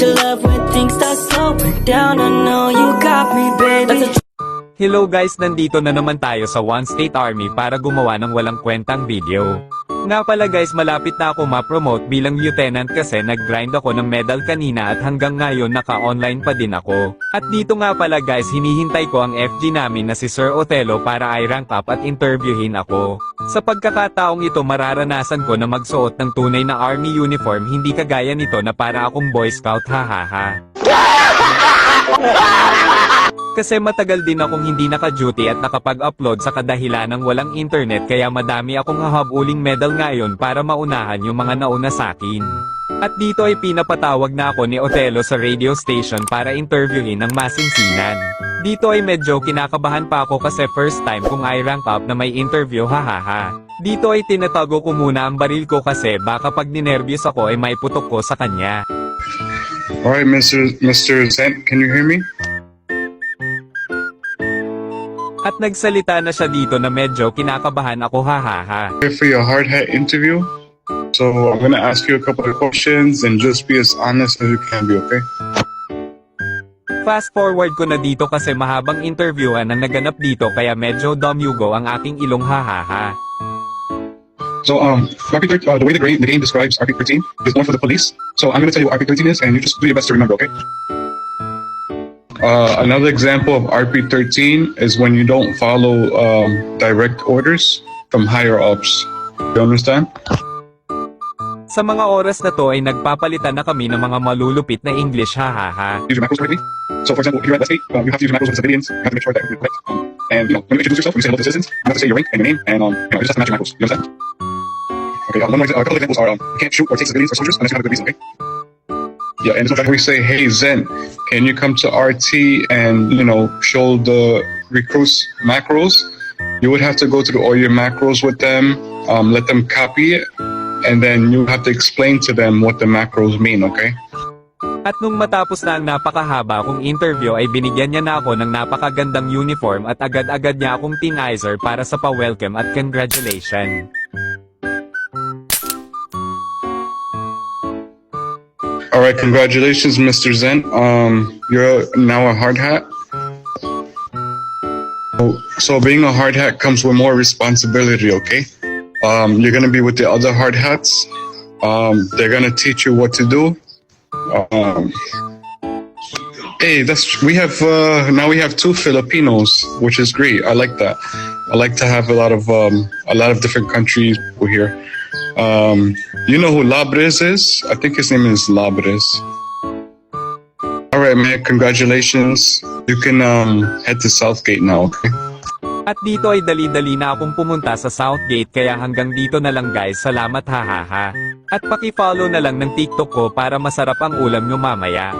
you love when things start slowing down. I know you got me, baby. Hello guys, nandito na naman tayo sa One State Army para gumawa ng walang kwentang video. Nga pala guys, malapit na ako ma-promote bilang lieutenant kasi nag-grind ako ng medal kanina at hanggang ngayon naka-online pa din ako. At dito nga pala guys, hinihintay ko ang FG namin na si Sir Otelo para i-rank up at interviewin ako. Sa pagkakataong ito mararanasan ko na magsuot ng tunay na army uniform hindi kagaya nito na para akong boy scout hahaha. Kasi matagal din akong hindi naka-duty at nakapag-upload sa kadahilan ng walang internet kaya madami akong hahabuling medal ngayon para maunahan yung mga nauna sa akin. At dito ay pinapatawag na ako ni Otelo sa radio station para interviewin ang masinsinan. Dito ay medyo kinakabahan pa ako kasi first time kong I rank up na may interview hahaha. Dito ay tinatago ko muna ang baril ko kasi baka pag ninervyos ako ay may putok ko sa kanya. All right, Mr. Mr. Zent, can you hear me? At nagsalita na siya dito na medyo kinakabahan ako hahaha. For your hard hat interview. So I'm gonna ask you a couple of questions and just be as honest as you can be, okay? Fast forward ko na dito kasi mahabang interviewan ang naganap dito kaya medyo domyugo ang aking ilong hahaha. So um, RP13, uh, the way the game, the game describes RP13 is more for the police. So I'm gonna tell you what RP13 is, and you just do your best to remember, okay? Uh, another example of RP13 is when you don't follow um, direct orders from higher ups. You understand? Sa mga oras na to ay nagpapalitan na kami ng mga malulupit na English hahaha. use your macros correctly. So, for example, if you're at the state, um, you have to use your macros with civilians. You have to make sure that everything's correct. Um, and you know, when you introduce yourself, when you say hello to the citizens, you have to say your rank and your name, and um, you know, you just have to match your macros. You understand? Okay. Uh, one more, exa- a couple of examples are um, you can't shoot or take civilians or soldiers unless you have a good reason. Okay. Yeah, and it's like we say, "Hey Zen, can you come to RT and you know show the recruits macros?" You would have to go through all your macros with them, um, let them copy it, and then you have to explain to them what the macros mean. Okay. At nung matapos na ang napakahaba kong interview ay binigyan niya na ako ng napakagandang uniform at agad-agad niya akong tinizer para sa pa-welcome at congratulation. All right, congratulations, Mr. Zen. Um, you're now a hard hat. So- being a hard hat comes with more responsibility. Okay, um, you're gonna be with the other hard hats. Um, they're gonna teach you what to do. Um, hey, that's we have uh, now we have two Filipinos, which is great. I like that. I like to have a lot of um, a lot of different countries here. Um, you know who Labres is? I think his name is Labres. All right, man. Congratulations. You can um, head to Southgate now. Okay. At dito ay dali-dali na akong pumunta sa Southgate kaya hanggang dito na lang guys salamat hahaha. At paki-follow na lang ng TikTok ko para masarap ang ulam nyo mamaya.